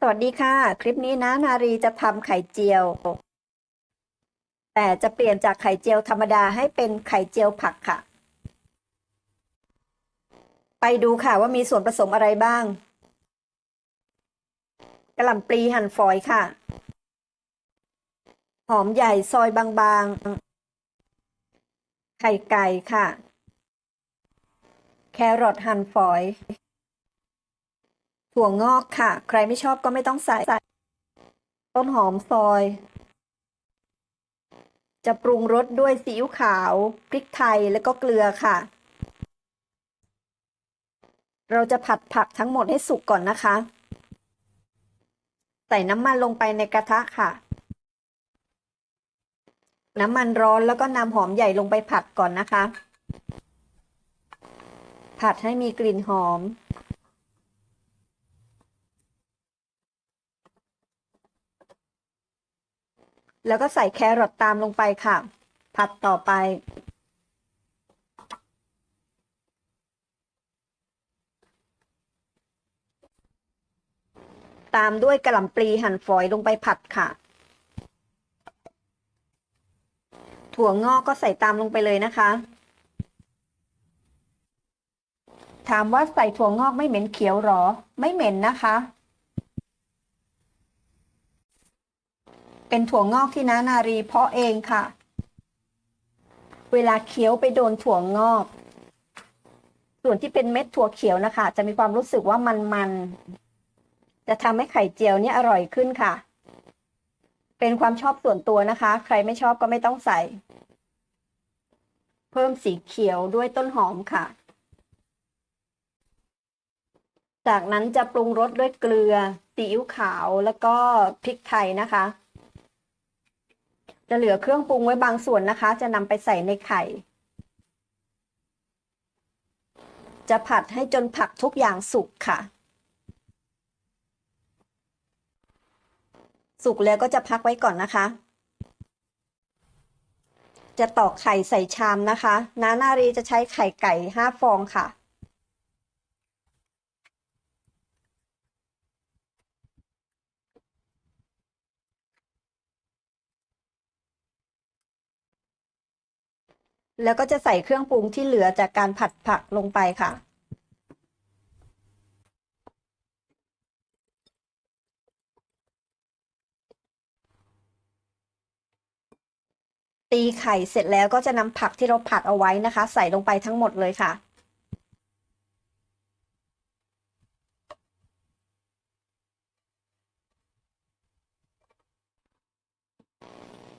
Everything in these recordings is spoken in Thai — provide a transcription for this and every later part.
สวัสดีค่ะ คลิปนี้นะนารีจะทำไข่เจียว แต่จะเปลี่ยนจากไข่เจียวธรรมดาให้เป็นไข่เจียวผักค่ะ ไปดูค่ะว่ามีส่วนผสมอะไรบ้างกระหล่ำปลีหั่นฝอยค่ะ หอมใหญ่ซอยบางๆ ไข่ไก่ค่ะ แครอทหั่นฝอย ถั่วงอกค่ะ ใครไม่ชอบก็ไม่ต้องใส่ต้นหอมซอย จะปรุงรสด้วยซีอิ๊วขาว พริกไทยแล้วก็เกลือค่ะ เราจะผัดผักทั้งหมดให้สุกก่อนนะคะ ใส่น้ำมันลงไปในกระทะค่ะ น้ำมันร้อนแล้วก็นำหอมใหญ่ลงไปผัดก่อนนะคะ ผัดให้มีกลิ่นหอม แล้วก็ใส่แครอทตามลงไปค่ะ ผัดต่อไป ตามด้วยกระหล่ำปลีหั่นฝอยลงไปผัดค่ะ ถั่วงอกก็ใส่ตามลงไปเลยนะคะ ถามว่าใส่ถั่วงอกไม่เหม็นเขียวหรอ ไม่เหม็นนะคะ เป็นถั่วงอกที่น้านารีเพาะเองค่ะ เวลาเคี้ยวไปโดนถั่วงอก ส่วนที่เป็นเม็ดถั่วเขียวนะคะ จะมีความรู้สึกว่ามันๆจะทำให้ไข่เจียวเนี่ยอร่อยขึ้นค่ะ เป็นความชอบส่วนตัวนะคะ ใครไม่ชอบก็ไม่ต้องใส่ เพิ่มสีเขียวด้วยต้นหอมค่ะ จากนั้นจะปรุงรสด้วยเกลือซีอิ๊วขาวแล้วก็พริกไทยนะคะ จะเหลือเครื่องปรุงไว้บางส่วนนะคะ จะนำไปใส่ในไข่ จะผัดให้จนผักทุกอย่างสุกค่ะ สุกแล้วก็จะพักไว้ก่อนนะคะ จะตอกไข่ใส่ชามนะคะน้านารีจะใช้ไข่ไก่ห้าฟองค่ะ แล้วก็จะใส่เครื่องปรุงที่เหลือจากการผัดผักลงไปค่ะ ตีไข่เสร็จแล้วก็จะนำผักที่เราผัดเอาไว้นะคะ ใส่ลงไปทั้งหมดเลยค่ะ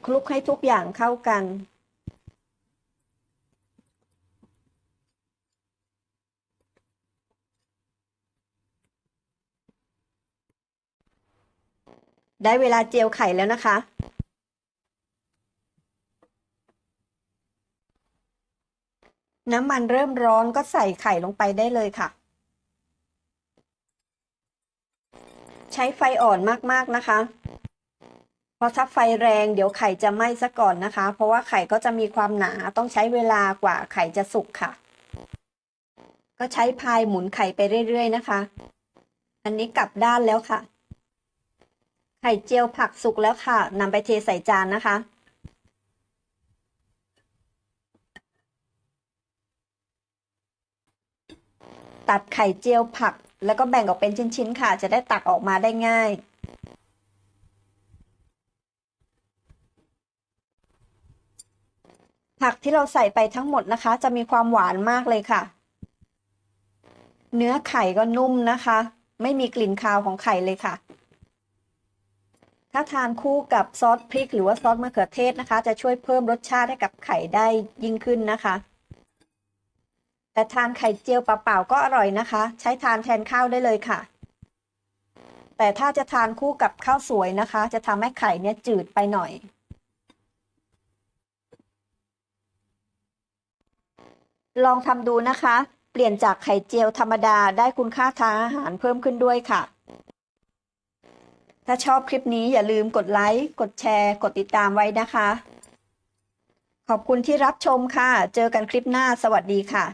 คลุกให้ทุกอย่างเข้ากัน ได้เวลาเจียวไข่แล้วนะคะ น้ำมันเริ่มร้อนก็ใส่ไข่ลงไปได้เลยค่ะ ใช้ไฟอ่อนมากๆนะคะ เพราะถ้าไฟแรงเดี๋ยวไข่จะไหม้ซะก่อนนะคะ เพราะว่าไข่ก็จะมีความหนาต้องใช้เวลากว่าไข่จะสุกค่ะ ก็ใช้พายหมุนไข่ไปเรื่อยๆนะคะ อันนี้กลับด้านแล้วค่ะ ไข่เจียวผักสุกแล้วค่ะนำไปเทใส่จานนะคะ ตัดไข่เจียวผักแล้วก็แบ่งออกเป็นชิ้นๆค่ะ จะได้ตักออกมาได้ง่ายผักที่เราใส่ไปทั้งหมดนะคะ จะมีความหวานมากเลยค่ะ เนื้อไข่ก็นุ่มนะคะ ไม่มีกลิ่นคาวของไข่เลยค่ะ ถ้าทานคู่กับซอสพริก หรือว่าซอสมะเขือเทศนะคะ จะช่วยเพิ่มรสชาติให้กับไข่ได้ยิ่งขึ้นนะคะ แต่ทานไข่เจียวเปล่าๆก็อร่อยนะคะ ใช้ทานแทนข้าวได้เลยค่ะ แต่ถ้าจะทานคู่กับข้าวสวยนะคะ จะทำให้ไข่เนี่ยจืดไปหน่อยลองทำดูนะคะ เปลี่ยนจากไข่เจียวธรรมดาได้คุณค่าทางอาหารเพิ่มขึ้นด้วยค่ะ ถ้าชอบคลิปนี้อย่าลืมกดไลค์ กดแชร์ กดติดตามไว้นะคะ ขอบคุณที่รับชมค่ะ เจอกันคลิปหน้า สวัสดีค่ะ